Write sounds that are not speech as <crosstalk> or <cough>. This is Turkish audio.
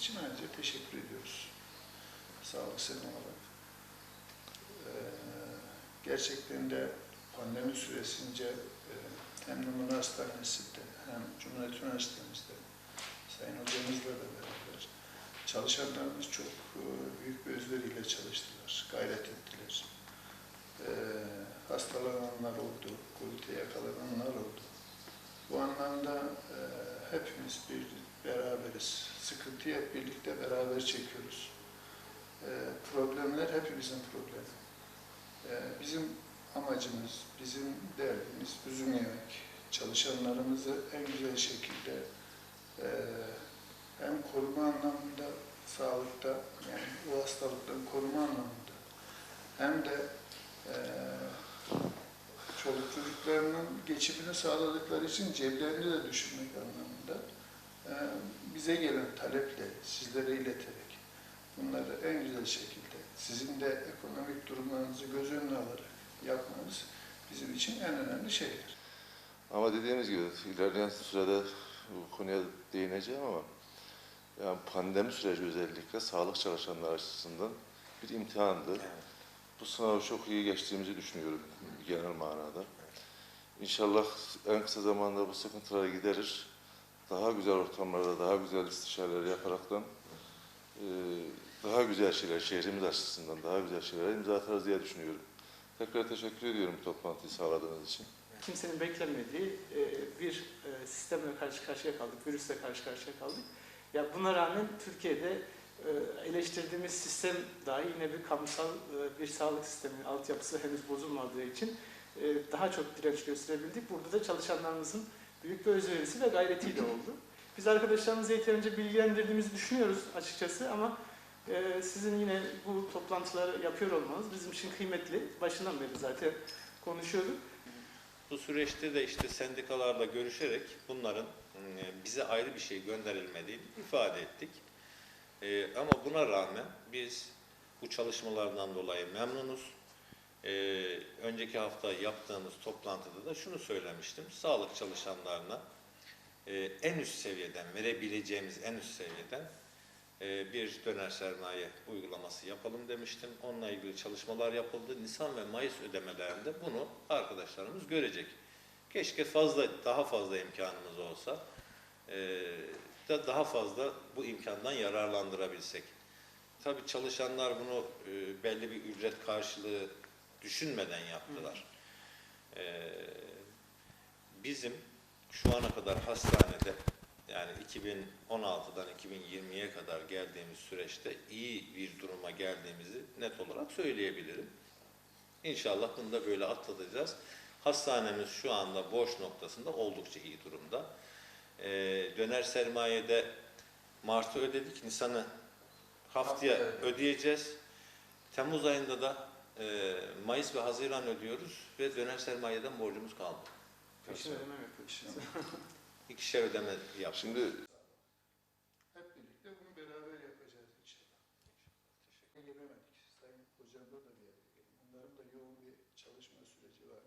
getirdiğiniz için ayrıca teşekkür ediyoruz. Sağlık Senu olarak. Ee, gerçekten de pandemi süresince e, hem Numune Hastanesi'nde hem Cumhuriyet Üniversitemizde Sayın Hocamızla da beraber çalışanlarımız çok e, büyük bir özveriyle çalıştılar, gayret ettiler. Ee, hastalananlar oldu, Covid'e yakalananlar oldu. Bu anlamda e, hepimiz bir beraberiz. Sıkıntıyı hep birlikte beraber çekiyoruz. E, problemler hepimizin problemi. E, bizim amacımız, bizim derdimiz üzülmemek. Çalışanlarımızı en güzel şekilde e, hem koruma anlamında, sağlıkta, yani bu hastalıktan koruma anlamında hem de e, çoluk çocuklarının geçimini sağladıkları için ceplerini de düşünmek anlamında bize gelen taleple sizlere ileterek bunları en güzel şekilde sizin de ekonomik durumlarınızı göz önüne alarak yapmanız bizim için en önemli şeyler. Ama dediğimiz gibi ilerleyen sürede bu konuya değineceğim ama yani pandemi süreci özellikle sağlık çalışanları açısından bir imtihandı. Bu sınavı çok iyi geçtiğimizi düşünüyorum genel manada. İnşallah en kısa zamanda bu sıkıntıları giderir. Daha güzel ortamlarda, daha güzel istişareler yaparaktan e, daha güzel şeyler, şehrimiz açısından daha güzel şeyler imza atarız diye düşünüyorum. Tekrar teşekkür ediyorum toplantıyı sağladığınız için. kimsenin beklemediği e, bir e, sistemle karşı karşıya kaldık, virüsle karşı karşıya kaldık. Ya buna rağmen Türkiye'de e, eleştirdiğimiz sistem dahi yine bir kamusal bir sağlık sisteminin altyapısı henüz bozulmadığı için daha çok direnç gösterebildik. Burada da çalışanlarımızın büyük bir özverisi ve gayretiyle oldu. Biz arkadaşlarımızı yeterince bilgilendirdiğimizi düşünüyoruz açıkçası ama e, sizin yine bu toplantıları yapıyor olmanız bizim için kıymetli. Başından beri zaten konuşuyorduk. Bu süreçte de işte sendikalarla görüşerek bunların e, bize ayrı bir şey gönderilmediğini ifade ettik. E, Ama buna rağmen biz bu çalışmalardan dolayı memnunuz. E, Önceki hafta yaptığımız toplantıda da şunu söylemiştim. Sağlık çalışanlarına e, en üst seviyeden, verebileceğimiz en üst seviyeden e, bir döner sermaye uygulaması yapalım demiştim. Onunla ilgili çalışmalar yapıldı. Nisan ve Mayıs ödemelerinde bunu arkadaşlarımız görecek. Keşke fazla, daha fazla imkanımız olsa e, da daha fazla bu imkandan yararlandırabilsek. Tabii çalışanlar bunu e, belli bir ücret karşılığı düşünmeden yaptılar. E, bizim şu ana kadar hastanede yani 2016'dan 2020'ye kadar geldiğimiz süreçte iyi bir duruma geldiğimizi net olarak söyleyebilirim. İnşallah bunu da böyle atlatacağız. Hastanemiz şu anda boş noktasında oldukça iyi durumda. Ee, döner sermayede Mart'ı ödedik, Nisan'ı Haftaya ödeyeceğiz. Temmuz ayında da e, Mayıs ve Haziran ödüyoruz ve döner sermayeden borcumuz kaldı. Peşin ödeme yapıyoruz. <laughs> İkişer ödeme yaptık. Şimdi Hep birlikte bunu beraber yapacağız inşallah. Gelemedik. Sayın Hocam'da da bir yere gelin. Onların da yoğun bir çalışma süreci var